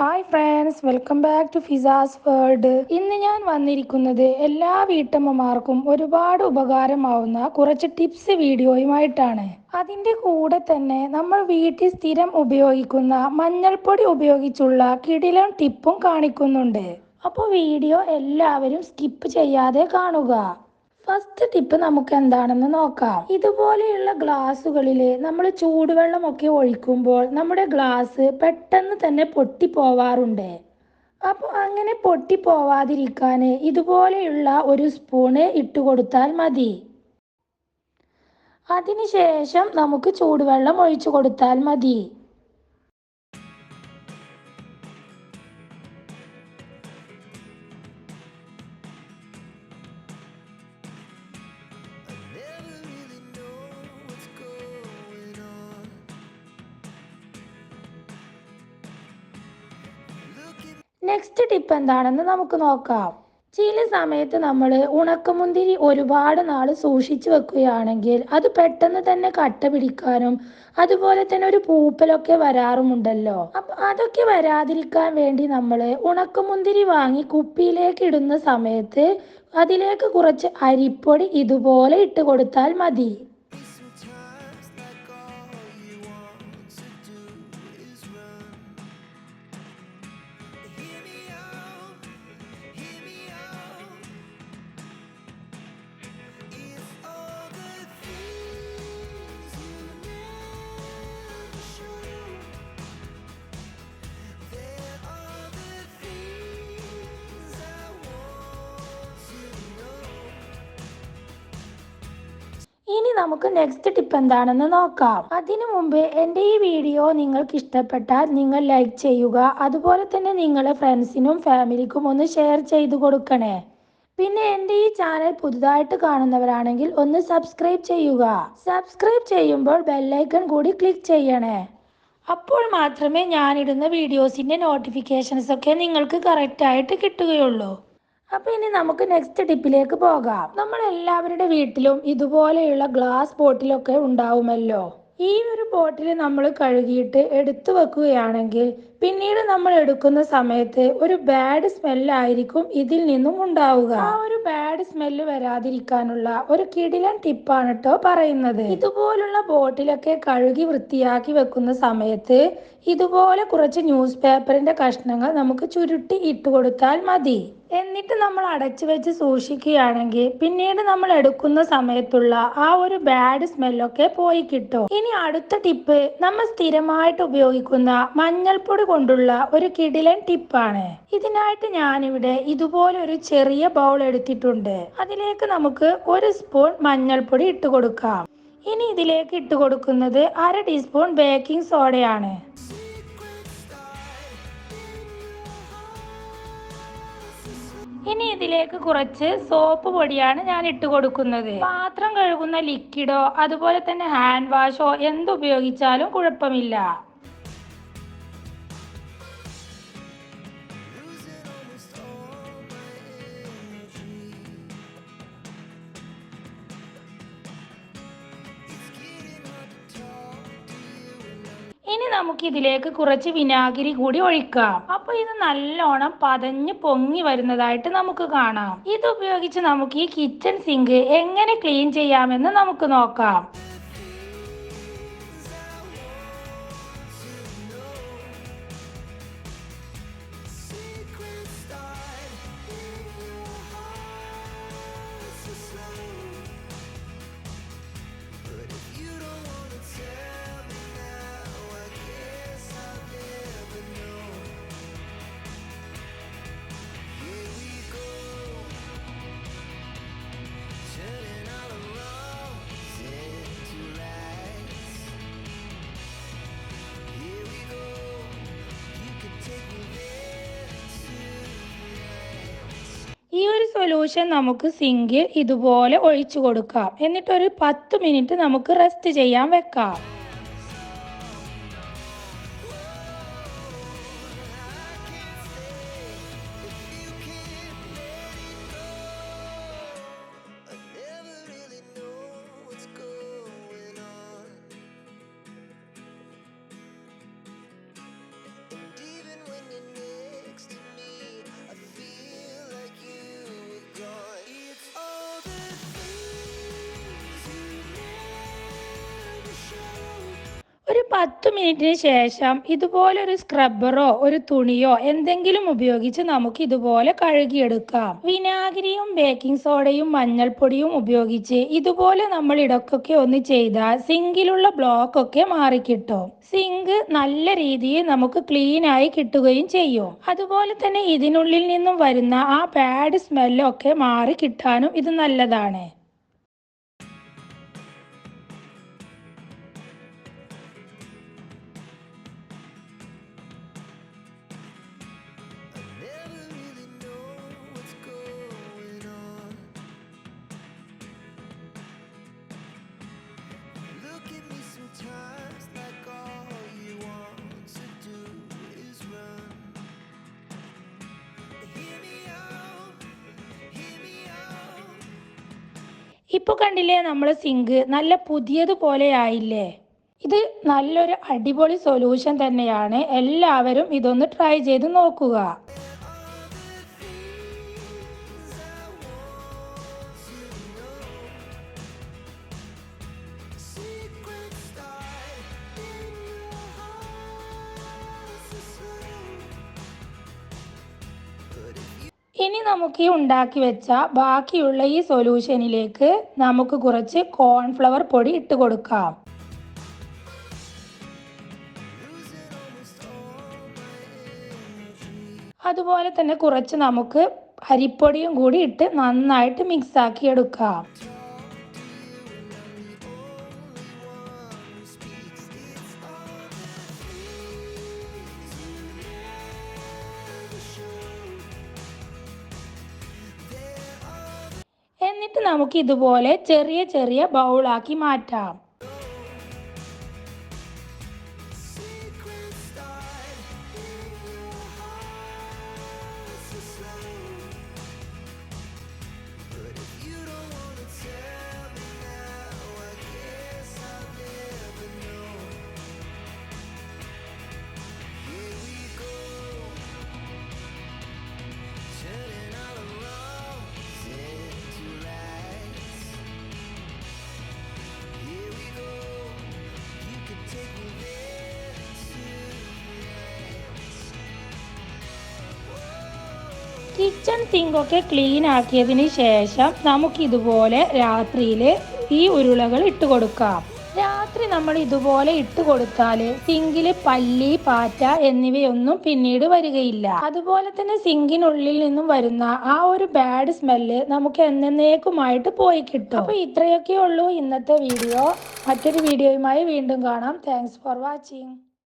Hi friends welcome back to ഫിസാസ് world ഇന്ന് ഞാൻ വന്നിരിക്കുന്നത് എല്ലാ വീട്ടമ്മമാർക്കും ഒരുപാട് ഉപകാരമാവുന്ന കുറച്ച് ടിപ്സ് വീഡിയോയുമായിട്ടാണ്. അതിന്റെ കൂടെ തന്നെ നമ്മൾ വീട്ടിൽ സ്ഥിരം ഉപയോഗിക്കുന്ന മഞ്ഞൾപ്പൊടി ഉപയോഗിച്ചുള്ള കിടിലം ടിപ്പും കാണിക്കുന്നുണ്ട്. അപ്പോൾ വീഡിയോ എല്ലാവരും സ്കിപ്പ് ചെയ്യാതെ കാണുക. ഫസ്റ്റ് ടിപ്പ് നമുക്ക് എന്താണെന്ന് നോക്കാം. ഇതുപോലെയുള്ള ഗ്ലാസ്സുകളിൽ നമ്മൾ ചൂടുവെള്ളമൊക്കെ ഒഴിക്കുമ്പോൾ നമ്മുടെ ഗ്ലാസ് പെട്ടെന്ന് തന്നെ പൊട്ടിപ്പോവാറുണ്ട്. അപ്പോൾ അങ്ങനെ പൊട്ടിപ്പോവാതിരിക്കാൻ ഇതുപോലെയുള്ള ഒരു സ്പൂണ് ഇട്ട് കൊടുത്താൽ മതി. അതിനുശേഷം നമുക്ക് ചൂടുവെള്ളം ഒഴിച്ചു കൊടുത്താൽ മതി. നെക്സ്റ്റ് ടിപ്പ് എന്താണെന്ന് നമുക്ക് നോക്കാം. ചില സമയത്ത് നമ്മൾ ഉണക്കമുന്തിരി ഒരുപാട് നാൾ സൂക്ഷിച്ചു വെക്കുകയാണെങ്കിൽ അത് പെട്ടെന്ന് തന്നെ കട്ട പിടിക്കാനും അതുപോലെ തന്നെ ഒരു പൂപ്പലൊക്കെ വരാറുമുണ്ടല്ലോ. അപ്പൊ അതൊക്കെ വരാതിരിക്കാൻ വേണ്ടി നമ്മൾ ഉണക്കമുന്തിരി വാങ്ങി കുപ്പിയിലേക്ക് ഇടുന്ന സമയത്ത് അതിലേക്ക് കുറച്ച് അരിപ്പൊടി ഇതുപോലെ ഇട്ട് കൊടുത്താൽ മതി. ഇനി നമുക്ക് നെക്സ്റ്റ് ടിപ്പ് എന്താണെന്ന് നോക്കാം. അതിനു മുമ്പ് എന്റെ ഈ വീഡിയോ നിങ്ങൾക്ക് ഇഷ്ടപ്പെട്ടാൽ നിങ്ങൾ ലൈക്ക് ചെയ്യുക. അതുപോലെ തന്നെ നിങ്ങളെ ഫ്രണ്ട്സിനും ഫാമിലിക്കും ഒന്ന് ഷെയർ ചെയ്തു കൊടുക്കണേ. പിന്നെ എന്റെ ഈ ചാനൽ പുതുതായിട്ട് കാണുന്നവരാണെങ്കിൽ ഒന്ന് സബ്സ്ക്രൈബ് ചെയ്യുക. സബ്സ്ക്രൈബ് ചെയ്യുമ്പോൾ ബെല്ലൈക്കൺ കൂടി ക്ലിക്ക് ചെയ്യണേ. അപ്പോൾ മാത്രമേ ഞാനിടുന്ന വീഡിയോസിന്റെ നോട്ടിഫിക്കേഷൻസ് ഒക്കെ നിങ്ങൾക്ക് കറക്റ്റായിട്ട് കിട്ടുകയുള്ളൂ. അപ്പൊ ഇനി നമുക്ക് നെക്സ്റ്റ് ടിപ്പിലേക്ക് പോകാം. നമ്മൾ എല്ലാവരുടെ വീട്ടിലും ഇതുപോലെയുള്ള ഗ്ലാസ് ബോട്ടിലൊക്കെ ഉണ്ടാവുമല്ലോ. ഈ ഒരു ബോട്ടിൽ നമ്മൾ കഴുകിയിട്ട് എടുത്തു വെക്കുകയാണെങ്കിൽ പിന്നീട് നമ്മൾ എടുക്കുന്ന സമയത്ത് ഒരു ബാഡ് സ്മെല്ലായിരിക്കും ഇതിൽ നിന്നും ഉണ്ടാവുക. ആ ഒരു ബാഡ് സ്മെല്ല് വരാതിരിക്കാനുള്ള ഒരു കിടിലൻ ടിപ്പാണ് കേട്ടോ പറയുന്നത്. ഇതുപോലുള്ള ബോട്ടിലൊക്കെ കഴുകി വൃത്തിയാക്കി വെക്കുന്ന സമയത്ത് ഇതുപോലെ കുറച്ച് ന്യൂസ് പേപ്പറിന്റെ കഷ്ണങ്ങൾ നമുക്ക് ചുരുട്ടി ഇട്ട് കൊടുത്താൽ മതി. എന്നിട്ട് നമ്മൾ അടച്ചു വെച്ച് സൂക്ഷിക്കുകയാണെങ്കിൽ പിന്നീട് നമ്മൾ എടുക്കുന്ന സമയത്തുള്ള ആ ഒരു ബാഡ് സ്മെല്ലൊക്കെ പോയി കിട്ടും. ഇനി അടുത്ത ടിപ്പ് നമ്മൾ സ്ഥിരമായിട്ട് ഉപയോഗിക്കുന്ന മഞ്ഞൾപ്പൊടി കൊണ്ടുള്ള ഒരു കിടിലൻ ടിപ്പാണ്. ഇതിനായിട്ട് ഞാനിവിടെ ഇതുപോലെ ഒരു ചെറിയ ബൗൾ എടുത്തിട്ടുണ്ട്. അതിലേക്ക് നമുക്ക് ഒരു സ്പൂൺ മഞ്ഞൾപ്പൊടി ഇട്ട് കൊടുക്കാം. ഇനി ഇതിലേക്ക് ഇട്ട് കൊടുക്കുന്നത് അര ടീസ്പൂൺ ബേക്കിംഗ് സോഡയാണ്. ഇനി ഇതിലേക്ക് കുറച്ച് സോപ്പ് പൊടിയാണ് ഞാൻ ഇട്ട് കൊടുക്കുന്നത്. പാത്രം കഴുകുന്ന ലിക്വിഡോ അതുപോലെ തന്നെ ഹാൻഡ് വാഷോ എന്തുപയോഗിച്ചാലും കുഴപ്പമില്ല. ഇനി നമുക്ക് ഇതിലേക്ക് കുറച്ച് വിനാഗിരി കൂടി ഒഴിക്കാം. അപ്പൊ ഇത് നല്ലോണം പതഞ്ഞ് പൊങ്ങി വരുന്നതായിട്ട് നമുക്ക് കാണാം. ഇത് ഉപയോഗിച്ച് നമുക്ക് ഈ കിച്ചൺ സിങ്ക് എങ്ങനെ ക്ലീൻ ചെയ്യാമെന്ന് നമുക്ക് നോക്കാം. സൊല്യൂഷൻ നമുക്ക് സിങ്കിൽ ഇതുപോലെ ഒഴിച്ചു കൊടുക്കാം. എന്നിട്ടൊരു പത്ത് മിനിറ്റ് നമുക്ക് റെസ്റ്റ് ചെയ്യാൻ വെക്കാം. ഒരു പത്ത് മിനിറ്റിന് ശേഷം ഇതുപോലൊരു സ്ക്രബ്ബറോ ഒരു തുണിയോ എന്തെങ്കിലും ഉപയോഗിച്ച് നമുക്ക് ഇതുപോലെ കഴുകിയെടുക്കാം. വിനാഗിരിയും ബേക്കിംഗ് സോഡയും മഞ്ഞൾപ്പൊടിയും ഉപയോഗിച്ച് ഇതുപോലെ നമ്മൾ ഇടക്കൊക്കെ ഒന്ന് ചെയ്താൽ സിങ്കിലുള്ള ബ്ലോക്ക് ഒക്കെ മാറിക്കിട്ടും. സിങ്ക് നല്ല രീതിയിൽ നമുക്ക് ക്ലീൻ ആയി കിട്ടുകയും ചെയ്യും. അതുപോലെ തന്നെ ഇതിനുള്ളിൽ നിന്നും വരുന്ന ആ ബാഡ് സ്മെല്ലൊക്കെ മാറി കിട്ടാനും ഇത് നല്ലതാണ്. ഇപ്പൊ കണ്ടില്ലേ നമ്മളെ സിങ്ക് നല്ല പുതിയതുപോലെ ആയില്ലേ ഇത് നല്ലൊരു അടിപൊളി സൊല്യൂഷൻ തന്നെയാണ്. എല്ലാവരും ഇതൊന്ന് ട്രൈ ചെയ്ത് നോക്കുക. ഇനി നമുക്ക് ഈ ഉണ്ടാക്കി വെച്ച ബാക്കിയുള്ള ഈ സൊല്യൂഷനിലേക്ക് നമുക്ക് കുറച്ച് കോൺഫ്ലവർ പൊടി ഇട്ട് കൊടുക്കാം. അതുപോലെ തന്നെ കുറച്ച് നമുക്ക് അരിപ്പൊടിയും കൂടി ഇട്ട് നന്നായിട്ട് മിക്സ് ആക്കി എടുക്കാം എന്നിട്ട് നമുക്ക് ഇതുപോലെ ചെറിയ ചെറിയ ബൗളാക്കി മാറ്റാം. കിച്ചൺ സിങ്കൊക്കെ ക്ലീൻ ആക്കിയതിന് ശേഷം നമുക്കിതുപോലെ രാത്രിയിൽ ഈ ഉരുളകൾ ഇട്ട് കൊടുക്കാം. രാത്രി നമ്മൾ ഇതുപോലെ ഇട്ട് കൊടുത്താൽ സിങ്കിൽ പല്ലി പാറ്റ എന്നിവയൊന്നും പിന്നീട് വരികയില്ല. അതുപോലെ തന്നെ സിങ്കിനുള്ളിൽ നിന്നും വരുന്ന ആ ഒരു ബാഡ് സ്മെല്ല് നമുക്ക് എന്നേക്കുമായിട്ട് പോയി കിട്ടും. അപ്പൊ ഇത്രയൊക്കെ ഉള്ളൂ ഇന്നത്തെ വീഡിയോ. മറ്റൊരു വീഡിയോയുമായി വീണ്ടും കാണാം. Thanks for watching